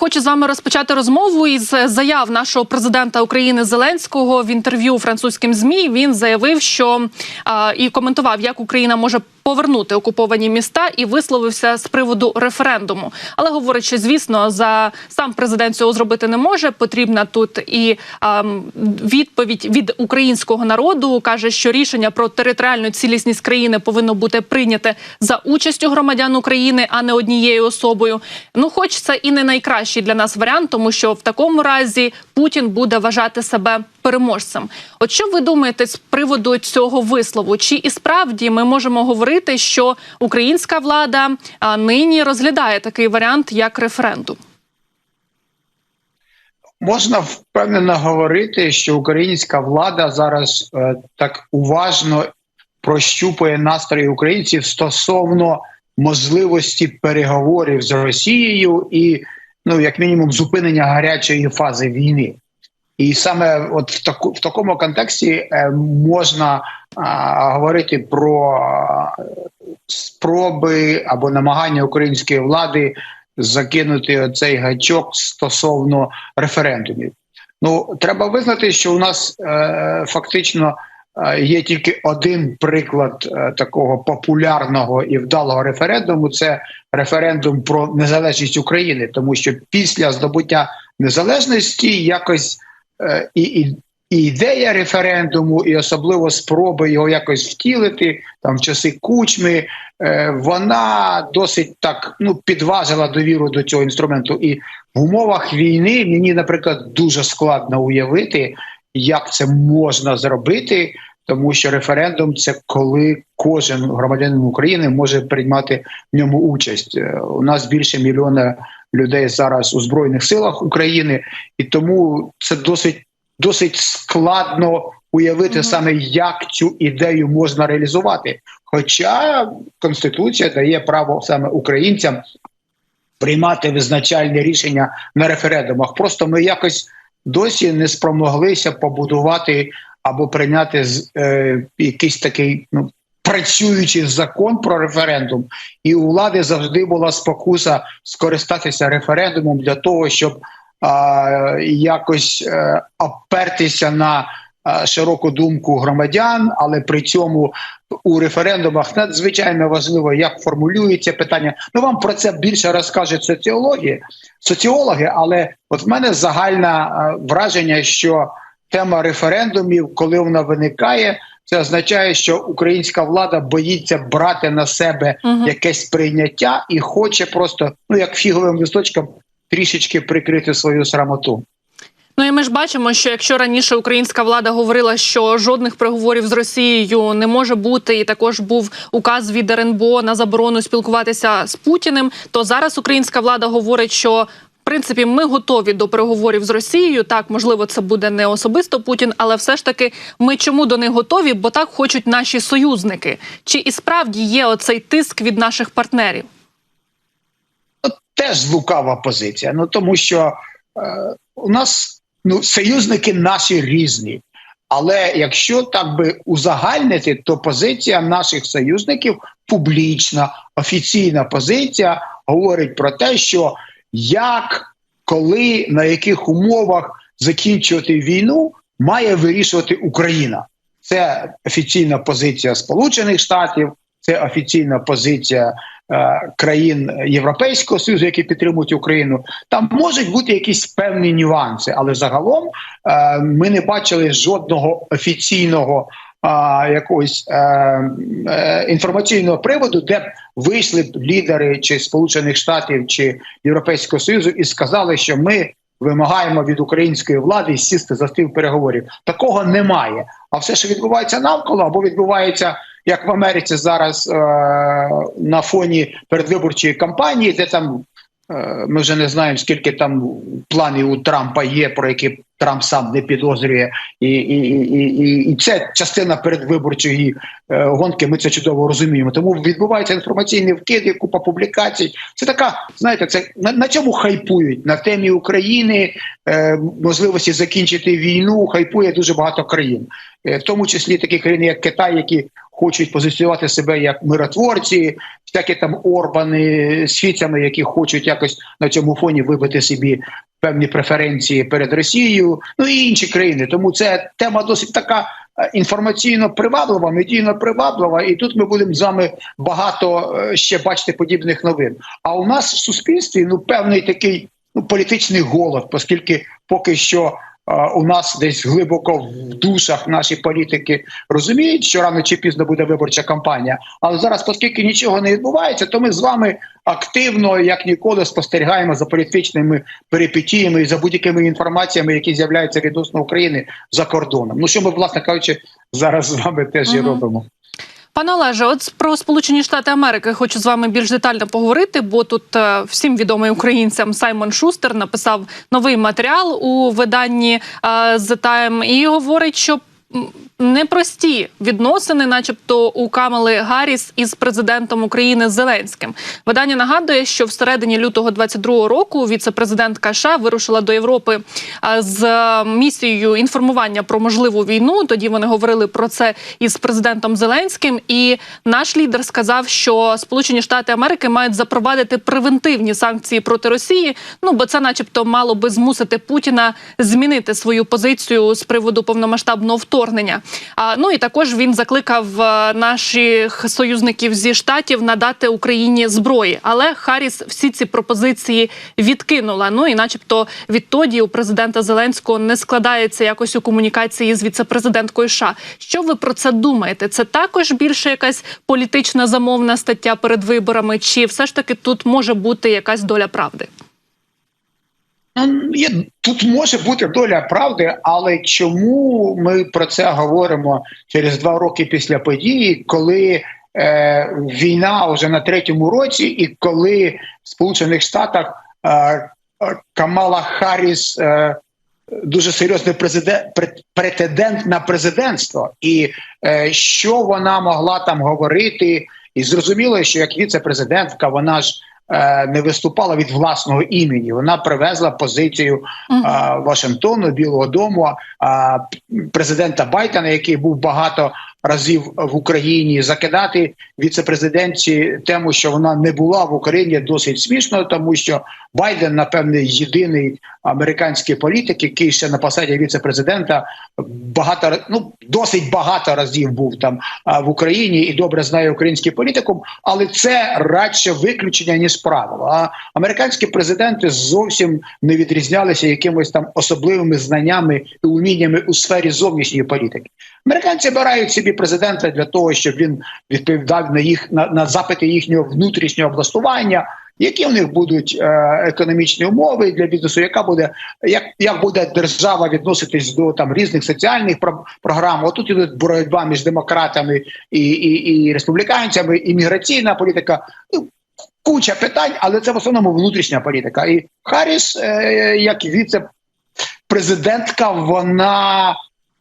хочу з вами розпочати розмову із заяв нашого президента України Зеленського в інтерв'ю французьким змі. Він заявив, що а, і коментував, як Україна може повернути окуповані міста, і висловився з приводу референдуму. Але говорить, що звісно, за сам президент цього зробити не може. Потрібна тут і а, відповідь від українського народу. каже, що рішення про територіальну цілісність країни повинно бути прийняте за участю громадян України, а не однією особою. Ну, хоч це і не найкращий для нас варіант, тому що в такому разі Путін буде вважати себе переможцем. От що ви думаєте з приводу цього вислову? Чи і справді ми можемо говорити, що українська влада нині розглядає такий варіант як референдум? Можна впевнено говорити, що українська влада зараз е, так уважно прощупує настрої українців стосовно можливості переговорів з Росією і, ну як мінімум, зупинення гарячої фази війни. І саме от в таку в такому контексті е, можна а, говорити про а, спроби або намагання української влади закинути оцей гачок стосовно референдумів. Ну треба визнати, що у нас е, фактично е, є тільки один приклад е, такого популярного і вдалого референдуму. Це референдум про незалежність України, тому що після здобуття незалежності якось е, і, і і ідея референдуму, і особливо спроби його якось втілити там в часи кучми, е, вона досить так ну підважила довіру до цього інструменту. І в умовах війни мені, наприклад, дуже складно уявити, як це можна зробити. Тому що референдум це коли кожен громадянин України може приймати в ньому участь. Е, У нас більше мільйона людей зараз у збройних силах України, і тому це досить досить складно уявити mm -hmm. саме, як цю ідею можна реалізувати. Хоча Конституція дає право саме українцям приймати визначальні рішення на референдумах. Просто ми якось досі не спромоглися побудувати або прийняти е, якийсь такий ну. Працюючий закон про референдум, і у влади завжди була спокуса скористатися референдумом для того, щоб а, якось а, опертися на а, широку думку громадян, але при цьому у референдумах надзвичайно важливо, як формулюється питання. Ну вам про це більше розкажуть соціологи, соціологи, але от в мене загальне враження, що тема референдумів, коли вона виникає. Це означає, що українська влада боїться брати на себе угу. якесь прийняття і хоче просто, ну як фіговим листочком, трішечки прикрити свою срамоту. Ну і ми ж бачимо, що якщо раніше українська влада говорила, що жодних переговорів з Росією не може бути, і також був указ від РНБО на заборону спілкуватися з Путіним, то зараз українська влада говорить, що принципі ми готові до переговорів з Росією. Так, можливо, це буде не особисто Путін, але все ж таки ми чому до них готові? Бо так хочуть наші союзники. Чи і справді є оцей тиск від наших партнерів? Теж лукава позиція. Ну тому що е, у нас ну союзники наші різні. Але якщо так би узагальнити, то позиція наших союзників публічна, офіційна позиція говорить про те, що як, коли, на яких умовах закінчувати війну, має вирішувати Україна. Це офіційна позиція Сполучених Штатів, це офіційна позиція е, країн Європейського Союзу, які підтримують Україну. Там можуть бути якісь певні нюанси, але загалом е, ми не бачили жодного офіційного а, якогось е, е, інформаційного приводу, де б вийшли б лідери чи Сполучених Штатів чи Європейського Союзу і сказали, що ми вимагаємо від української влади сісти за стіл переговорів. Такого немає. А все, що відбувається навколо, або відбувається як в Америці зараз е, на фоні передвиборчої кампанії, де там е, ми вже не знаємо, скільки там планів у Трампа є, про які Трамп сам не підозрює, і і, і, і, і це частина передвиборчої е, гонки. Ми це чудово розуміємо. Тому відбувається інформаційний вкид, купа публікацій. Це така, знаєте, це на, на чому хайпують на темі України е, можливості закінчити війну. Хайпує дуже багато країн, е, в тому числі такі країни, як Китай, які хочуть позиціонувати себе як миротворці, всякі там Орбани з фіцями, які хочуть якось на цьому фоні вибити собі певні преференції перед Росією, ну і інші країни. Тому це тема досить така е, інформаційно приваблива, медійно приваблива, і тут ми будемо з вами багато е, ще бачити подібних новин. А у нас в суспільстві ну певний такий ну, політичний голод, оскільки поки що. У нас десь глибоко в душах наші політики розуміють, що рано чи пізно буде виборча кампанія. Але зараз, оскільки нічого не відбувається, то ми з вами активно, як ніколи, спостерігаємо за політичними перипетіями і за будь-якими інформаціями, які з'являються відносно України за кордоном. Ну що ми, власне кажучи, зараз з вами теж і робимо. Пане Олеже, от про Сполучені Штати Америки хочу з вами більш детально поговорити, бо тут е, всім відомий українцям Саймон Шустер написав новий матеріал у виданні е, The Time і говорить, що непрості відносини, начебто, у Камали Гарріс із президентом України Зеленським. Видання нагадує, що в середині лютого 22-го року віце-президентка США вирушила до Європи з е, місією інформування про можливу війну. Тоді вони говорили про це із президентом Зеленським. І наш лідер сказав, що Сполучені Штати Америки мають запровадити превентивні санкції проти Росії. Ну бо це, начебто, мало би змусити Путіна змінити свою позицію з приводу повномасштабного вторгнення. Ну і також він закликав е, наших союзників зі штатів надати Україні зброї. Але Харріс всі ці пропозиції відкинула. Ну і, начебто, відтоді у президента Зеленського не складається якось у комунікації з віцепрезиденткою США. Що ви про це думаєте? Це також більше якась політична замовна стаття перед виборами, чи все ж таки тут може бути якась доля правди? Ну, Є, тут може бути доля правди, але чому ми про це говоримо через два роки після події, коли е, війна вже на третьому році, і коли в Сполучених Штатах е, Камала Харріс е, дуже серйозний президент, претендент на президентство, і е, що вона могла там говорити, і зрозуміло, що як віце-президентка, вона ж не виступала від власного імені. Вона привезла позицію Вашингтону, Білого Дому, президента Байдена, який був багато разів в Україні, закидати віцепрезидентці тему, що вона не була в Україні, досить смішно, тому що Байден, напевне, єдиний американський політик, який ще на посаді віцепрезидента багато ну досить багато разів був там в Україні і добре знає український політикум, але це радше виключення ніж правило. А американські президенти зовсім не відрізнялися якимось там особливими знаннями і уміннями у сфері зовнішньої політики. Американці обирають собі президента для того, щоб він відповідав на їх на, на запити їхнього внутрішнього облаштування. Які в них будуть е, економічні умови для бізнесу? Яка буде як, як буде держава відноситись до там різних соціальних про, програм? Отут іде боротьба між демократами і, і, і республіканцями, імміграційна політика. Ну, куча питань, але це в основному внутрішня політика. І Харріс, е, як віце-президентка, вона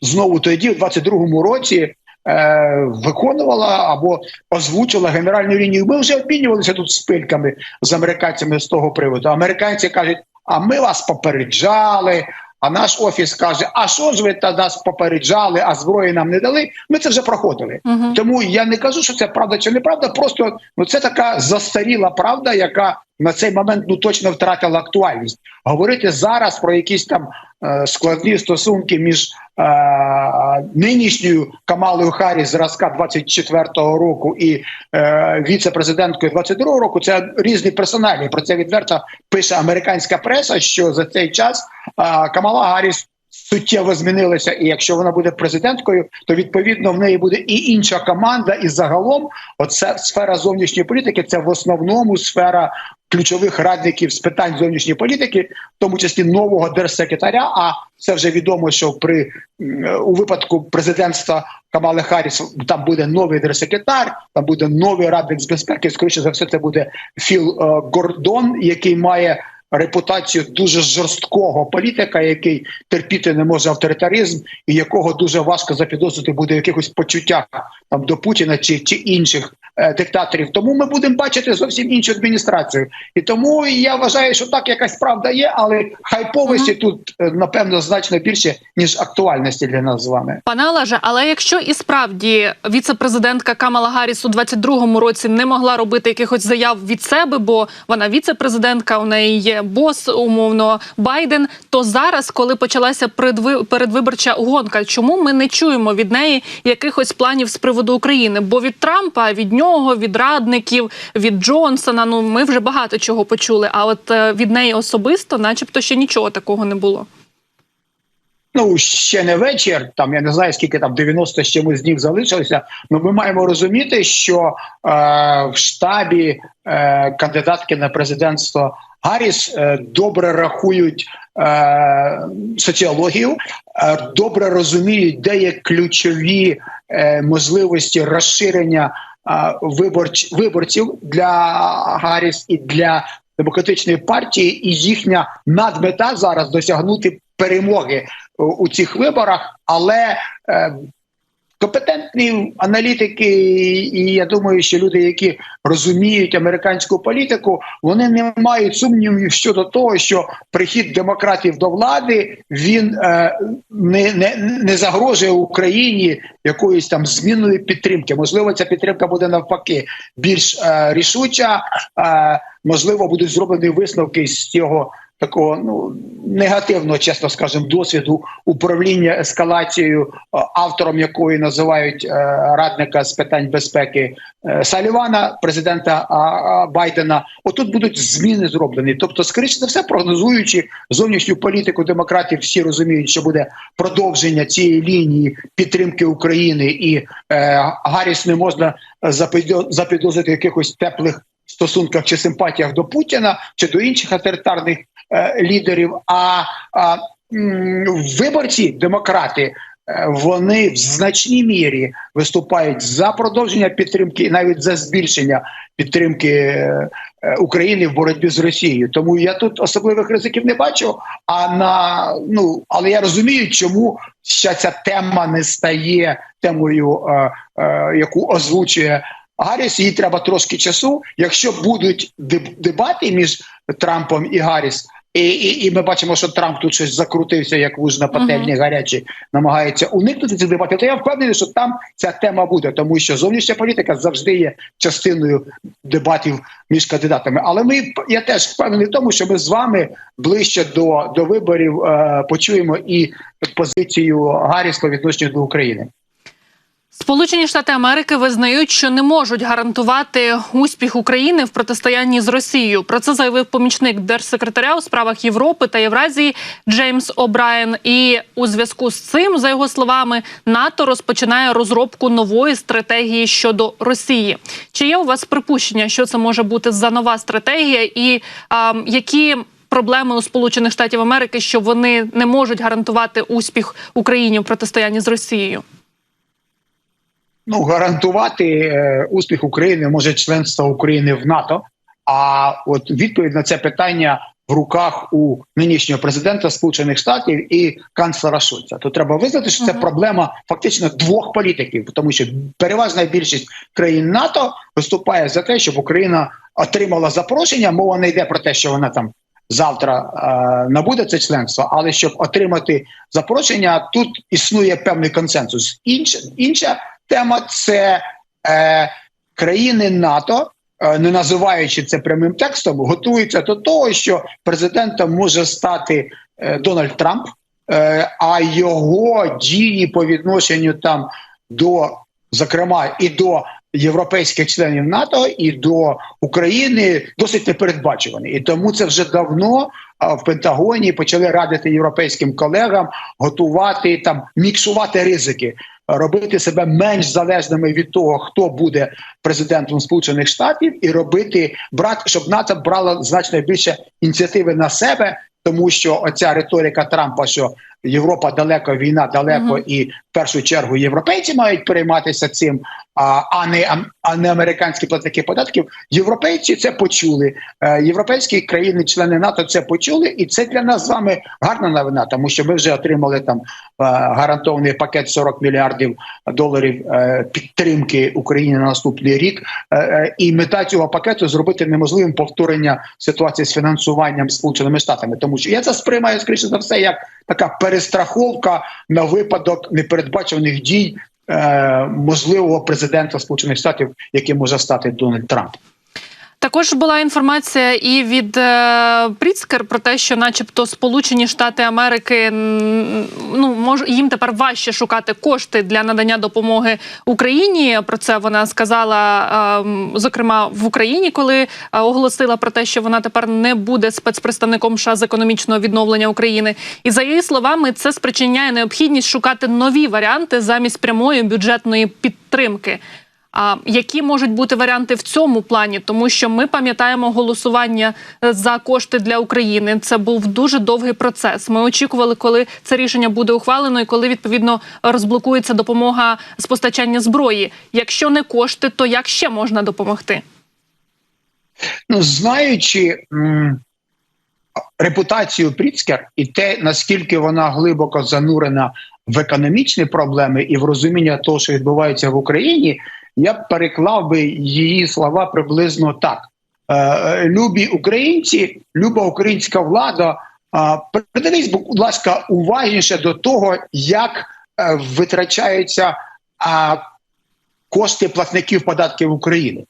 знову тоді, у 22-му році, е, виконувала або озвучила генеральну лінію. Ми вже обмінювалися тут спильками з американцями з того приводу. Американці кажуть, а ми вас попереджали. А наш офіс каже: А що ж ви та нас попереджали, а зброї нам не дали? Ми це вже проходили. Мгм. Тому я не кажу, що це правда чи неправда. Просто ну це така застаріла правда, яка на цей момент ну точно втратила актуальність. Говорити зараз про якісь там е, складні стосунки між е, нинішньою Камалою Харріс зразка 24-го року і е, віце-президенткою 22-го року. Це різні персоналі. Про це відверто пише американська преса. Що за цей час е, Камала Гарріс суттєво змінилася, і якщо вона буде президенткою, то відповідно в неї буде і інша команда. І загалом, оце сфера зовнішньої політики, це в основному сфера ключових радників з питань зовнішньої політики, в тому числі нового держсекретаря. А це вже відомо, що при у випадку президентства Камали Харріс там буде новий держсекретар, там буде новий радник з безпеки. Скоріше за все, це буде Філ е, Гордон, який має репутацію дуже жорсткого політика, який терпіти не може авторитаризм, і якого дуже важко запідозрити буде в якихось почуттях там до Путіна чи, чи інших диктаторів. Тому ми будемо бачити зовсім іншу адміністрацію. І тому я вважаю, що так якась правда є, але хайповості тут е, напевно значно більше ніж актуальності для нас з вами. Пане Олеже, але якщо і справді віце-президентка Камала Гарріс у 22-му році не могла робити якихось заяв від себе, бо вона віце-президентка, у неї є бос, умовно Байден. То зараз, коли почалася передвиборча гонка, чому ми не чуємо від неї якихось планів з приводу України? Бо від Трампа, від нього, від радників, від Джонсона, ну ми вже багато чого почули. А от е, від неї особисто, начебто, ще нічого такого не було. Ну ще не вечір. Там я не знаю скільки там 90 з чимось днів залишилося. Ну ми маємо розуміти, що е, в штабі е, кандидатки на президентство Гарріс е, добре рахують е, соціологію, е, добре розуміють, де є ключові можливості розширення виборч, виборців для Гарріс і для демократичної партії, і їхня надмета зараз досягнути перемоги у, цих виборах, але е, компетентні аналітики, і я думаю, що люди, які розуміють американську політику, вони не мають сумнівів щодо того, що прихід демократів до влади він е, не, не, не загрожує Україні якоїсь там змінної підтримки. Можливо, ця підтримка буде навпаки більш е, рішуча. Е, можливо, будуть зроблені висновки з цього такого ну негативного, чесно скажемо, досвіду управління ескалацією, е, автором якої називають е, радника з питань безпеки е, Салівана, президента Байдена. Отут будуть зміни зроблені. Тобто, скоріше за все, прогнозуючи зовнішню політику демократів, всі розуміють, що буде продовження цієї лінії підтримки України, і е, Гарріс не можна запідо- запідозрити якихось теплих стосунках чи симпатіях до Путіна чи до інших авторитарних е, лідерів. А, а м, виборці, демократи, е, вони в значній мірі виступають за продовження підтримки і навіть за збільшення підтримки е, е, України в боротьбі з Росією. Тому я тут особливих ризиків не бачу. А на ну але я розумію, чому ще ця тема не стає темою, яку озвучує. Гарріс, їй треба трошки часу. Якщо будуть дебати між Трампом і Гарріс, і, і, і ми бачимо, що Трамп тут щось закрутився, як вуж на пательні гарячі, намагається уникнути цих дебатів, то я впевнений, що там ця тема буде, тому що зовнішня політика завжди є частиною дебатів між кандидатами. Але ми я теж впевнений в тому, що ми з вами ближче до, до виборів е, почуємо і позицію Гарріс по відношенню до України. Сполучені Штати Америки визнають, що не можуть гарантувати успіх України в протистоянні з Росією. Про це заявив помічник держсекретаря у справах Європи та Євразії Джеймс О'Брайен. І у зв'язку з цим, за його словами, НАТО розпочинає розробку нової стратегії щодо Росії. Чи є у вас припущення, що це може бути за нова стратегія, і а, які проблеми у Сполучених Штатів Америки, що вони не можуть гарантувати успіх Україні в протистоянні з Росією? Ну гарантувати е, успіх України може членство України в НАТО. А от відповідь на це питання в руках у нинішнього президента Сполучених Штатів і канцлера Шульца. То треба визнати, що це проблема фактично двох політиків, тому що переважна більшість країн НАТО виступає за те, щоб Україна отримала запрошення. Мова не йде про те, що вона там. Завтра е, набуде це членство, але щоб отримати запрошення, тут існує певний консенсус. Інша інша тема це е, країни НАТО, е, не називаючи це прямим текстом, готуються до того, що президентом може стати е, Дональд Трамп, е, а його дії по відношенню там до, зокрема, і до європейських членів НАТО, і до України досить непередбачувані. І тому це вже давно в Пентагоні почали радити європейським колегам готувати там міксувати ризики робити себе менш залежними від того, хто буде президентом Сполучених Штатів, і робити брат, щоб НАТО брала значно більше ініціативи на себе, тому що оця риторика Трампа, що Європа далеко, війна далеко, Мгм. і в першу чергу європейці мають перейматися цим, а, а не а не американські платники податків. Європейці це почули. Е, Європейські країни, члени НАТО, це почули, і це для нас з вами гарна новина, тому що ми вже отримали там е, гарантований пакет 40 мільярдів доларів е, підтримки Україні на наступний рік. І мета цього пакету зробити неможливим повторення ситуації з фінансуванням сполученими штатами, тому що я це сприймаю скоріше за все як така перестраховка на випадок непередбачених дій е, можливого президента Сполучених Штатів, яким може стати Дональд Трамп. Також була інформація і від Пріцкер про те, що, начебто, Сполучені Штати Америки ну мож їм тепер важче шукати кошти для надання допомоги Україні. Про це вона сказала е, зокрема в Україні, коли е, оголосила про те, що вона тепер не буде спецпредставником США з економічного відновлення України. І за її словами, це спричиняє необхідність шукати нові варіанти замість прямої бюджетної підтримки. А які можуть бути варіанти в цьому плані? Тому що ми пам'ятаємо голосування е, за кошти для України. Це був дуже довгий процес. Ми очікували, коли це рішення буде ухвалено, і коли відповідно розблокується допомога з постачання зброї. Якщо не кошти, то як ще можна допомогти? Ну, знаючи м, репутацію Пріцкер і те, наскільки вона глибоко занурена в економічні проблеми і в розуміння того, що відбувається в Україні, я б переклав би її слова приблизно так: е, любі українці, люба українська влада. е, Придивись, будь ласка, уважніше до того, як е, витрачаються кошти платників податків України.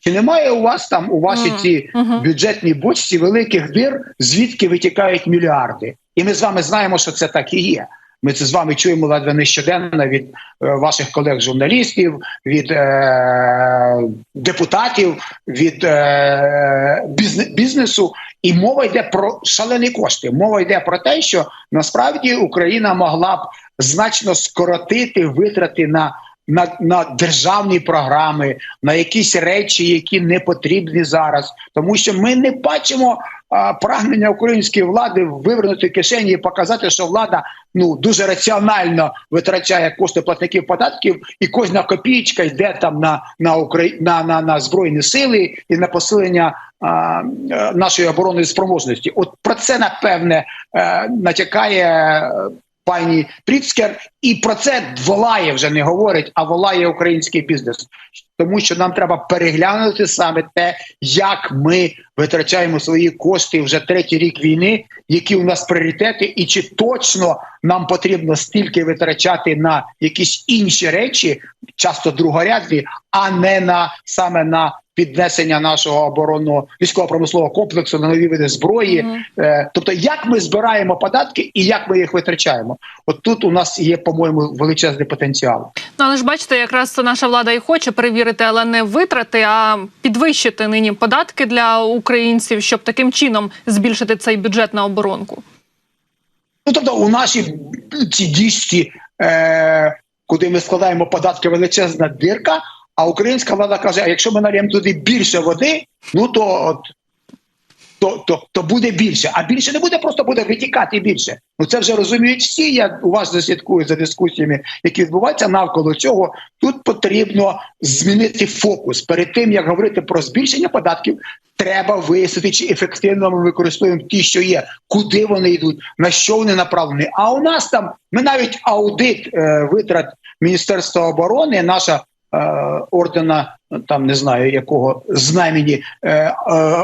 Чи немає у вас там у вашій Мгм. цій Мгм. бюджетній бочці великих дир, звідки витікають мільярди? І ми з вами знаємо, що це так і є. Ми це з вами чуємо ледве не щоденно від е, ваших колег-журналістів, від е, депутатів, від е, бізне- бізнесу. І мова йде про шалені кошти. Мова йде про те, що насправді Україна могла б значно скоротити витрати на, на, на державні програми, на якісь речі, які не потрібні зараз, тому що ми не бачимо а, прагнення української влади вивернути кишені і показати, що влада ну дуже раціонально витрачає кошти платників податків, і кожна копієчка йде там на на, Украї... на, на, на збройні сили і на посилення е, нашої оборонної спроможності. От про це напевне е, натякає. Пані Пріцкер, і про це волає вже не говорить, а волає український бізнес, тому що нам треба переглянути саме те, як ми витрачаємо свої кошти вже третій рік війни, які у нас пріоритети, і чи точно нам потрібно стільки витрачати на якісь інші речі, часто другорядні, а не на саме на піднесення нашого оборонного військово-промислового комплексу на нові види зброї. Мгм. Е, Тобто, як ми збираємо податки і як ми їх витрачаємо, от тут у нас є, по-моєму, величезний потенціал. Ну, але ж бачите, якраз наша влада і хоче перевірити, але не витрати, а підвищити нині податки для українців, щоб таким чином збільшити цей бюджет на оборонку. Ну тобто, у нашій цій діжці, е, куди ми складаємо податки, величезна дирка. А українська влада каже: а якщо ми нальємо туди більше води, ну то от. То, то, то буде більше, а більше не буде, просто буде витікати більше. Ну це вже розуміють всі. Я уважно слідкую за дискусіями, які відбуваються навколо цього. Тут потрібно змінити фокус. Перед тим як говорити про збільшення податків, треба вияснити, чи ефективно ми використовуємо ті, що є, куди вони йдуть, на що вони направлені. А у нас там ми навіть аудит е, витрат Міністерства оборони, наша ордена, там не знаю якого знамені е, е,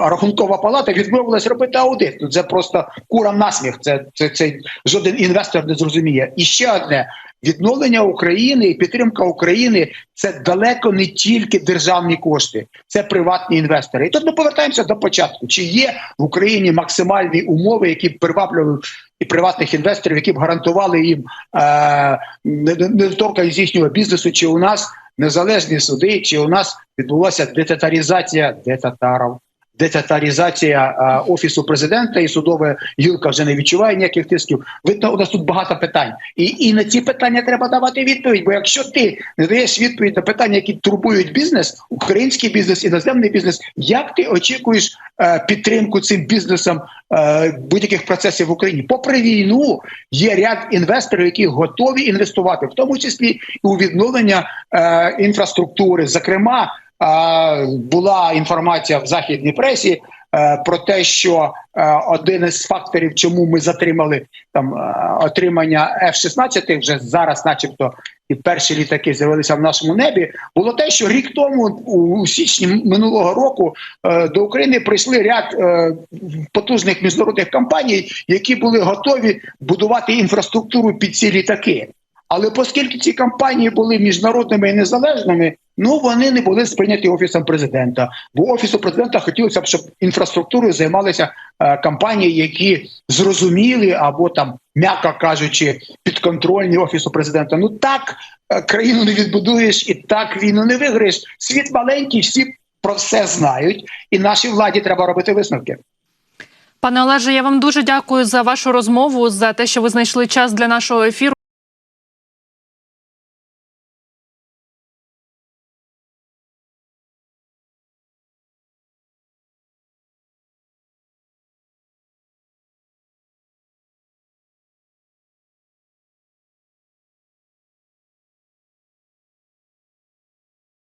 рахункова палата відмовилась робити аудит. Це просто курам насміх. Це, це, це жоден інвестор не зрозуміє. І ще одне. Відновлення України і підтримка України це далеко не тільки державні кошти, це приватні інвестори. І тут ми повертаємося до початку. Чи є в Україні максимальні умови, які б приваблювали і приватних інвесторів, які б гарантували їм е, недоторканість їхнього бізнесу, чи у нас незалежні суди, чи у нас відбулася детатарізація де татаров, децентралізація е, офісу президента і судова гілка вже не відчуває ніяких тисків. Видно, у нас тут багато питань, і, і на ці питання треба давати відповідь. Бо якщо ти не даєш відповідь на питання, які турбують бізнес, український бізнес, іноземний бізнес, як ти очікуєш е, підтримку цим бізнесам е, будь-яких процесів в Україні? Попри війну, є ряд інвесторів, які готові інвестувати, в тому числі і у відновлення е, інфраструктури. Зокрема, е, була інформація в західній пресі. е, Про те, що один із факторів, чому ми затримали там отримання F-16, вже зараз, начебто, і перші літаки з'явилися в нашому небі, було те, що рік тому, у, січні минулого року, до України прийшли ряд потужних міжнародних компаній, які були готові будувати інфраструктуру під ці літаки. Але оскільки ці компанії були міжнародними і незалежними, ну вони не були сприйняті офісом президента. Бо офісу президента хотілося б, щоб інфраструктурою займалися е, компанії, які зрозуміли або там, м'яко кажучи, підконтрольні офісу президента. Ну так е, країну не відбудуєш і так війну не виграєш. Світ маленький, всі про все знають, і нашій владі треба робити висновки. Пане Олеже, я вам дуже дякую за вашу розмову, за те, що ви знайшли час для нашого ефіру.